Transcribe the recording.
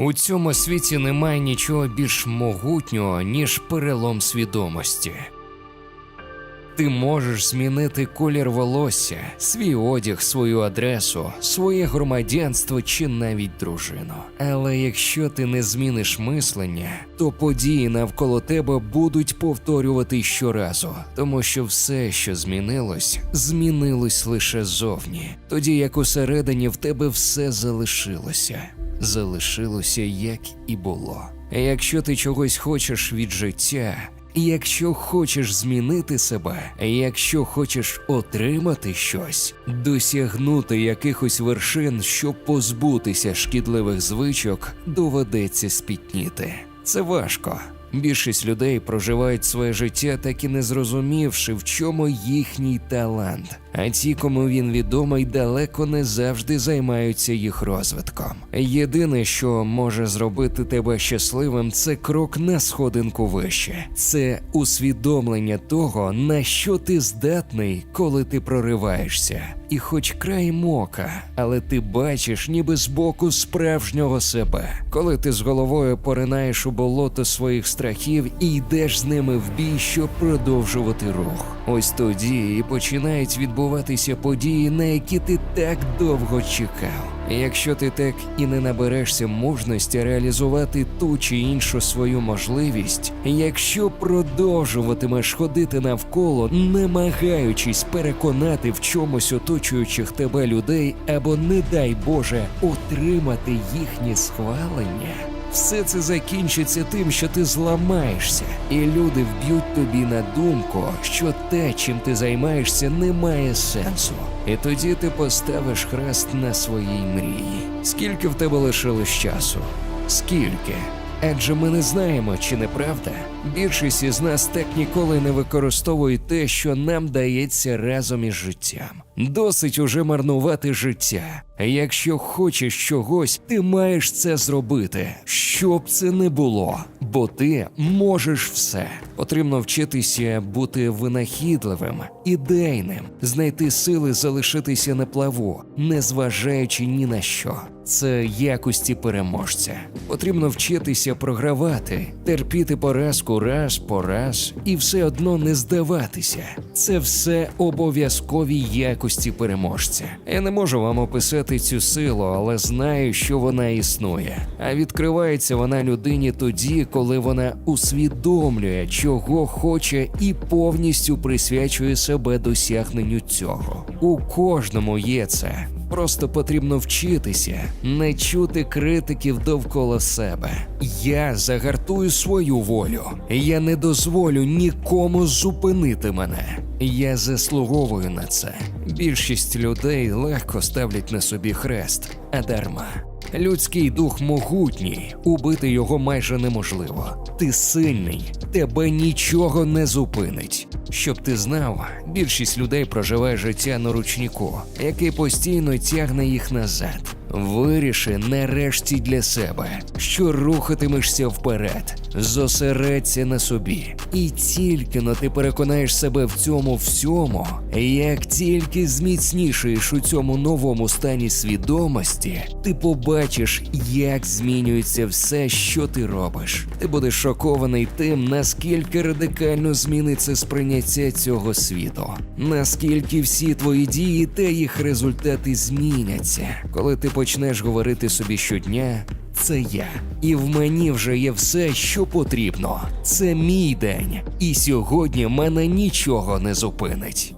У цьому світі немає нічого більш могутнього, ніж перелом свідомості. Ти можеш змінити колір волосся, свій одяг, свою адресу, своє громадянство чи навіть дружину. Але якщо ти не зміниш мислення, то події навколо тебе будуть повторювати щоразу, тому що все, що змінилось, змінилось лише зовні, тоді як усередині в тебе все залишилося, залишилося як і було. Якщо ти чогось хочеш від життя. Якщо хочеш змінити себе, якщо хочеш отримати щось, досягнути якихось вершин, щоб позбутися шкідливих звичок, доведеться спітніти. Це важко. Більшість людей проживають своє життя, так і не зрозумівши, в чому їхній талант. А ті, кому він відомий, далеко не завжди займаються їх розвитком. Єдине, що може зробити тебе щасливим, це крок на сходинку вище. Це усвідомлення того, на що ти здатний, коли ти прориваєшся. І хоч край мока, але ти бачиш ніби збоку справжнього себе, коли ти з головою поринаєш у болото своїх страхів і йдеш з ними в бій, щоб продовжувати рух. Ось тоді і починають відбуватися події, на які ти так довго чекав. Якщо ти так і не наберешся мужності реалізувати ту чи іншу свою можливість, якщо продовжуватимеш ходити навколо, намагаючись переконати в чомусь оточуючих тебе людей, або, не дай Боже, отримати їхнє схвалення. Все це закінчиться тим, що ти зламаєшся, і люди вб'ють тобі на думку, що те, чим ти займаєшся, не має сенсу. І тоді ти поставиш хрест на своїй мрії. Скільки в тебе лишилось часу? Скільки? Адже ми не знаємо, чи не правда. Більшість із нас так ніколи не використовує те, що нам дається разом із життям. Досить уже марнувати життя. Якщо хочеш чогось, ти маєш це зробити, щоб це не було, бо ти можеш все. Потрібно вчитися бути винахідливим, ідейним, знайти сили залишитися на плаву, не зважаючи ні на що. Це якості переможця. Потрібно вчитися програвати, терпіти поразку раз по раз і все одно не здаватися. Це все обов'язкові якості переможця. Я не можу вам описати цю силу, але знаю, що вона існує. А відкривається вона людині тоді, коли вона усвідомлює, чого хоче, і повністю присвячує себе досягненню цього. У кожному є це. Просто потрібно вчитися, не чути критиків довкола себе. Я загартую свою волю. Я не дозволю нікому зупинити мене. Я заслуговую на це. Більшість людей легко ставлять на собі хрест, а дарма. Людський дух могутній, убити його майже неможливо. Ти сильний, тебе нічого не зупинить. Щоб ти знав, більшість людей проживає життя на ручнику, який постійно тягне їх назад. Виріши нарешті для себе, що рухатимешся вперед, зосередься на собі, і тільки но ти переконаєш себе в цьому всьому, як тільки зміцнішаєш у цьому новому стані свідомості, ти побачиш, як змінюється все, що ти робиш. Ти будеш шокований тим, наскільки радикально зміниться сприйняття цього світу, наскільки всі твої дії та їх результати зміняться, коли ти почнеш говорити собі щодня. Це я, і в мені вже є все, що потрібно. Це мій день, і сьогодні мене нічого не зупинить.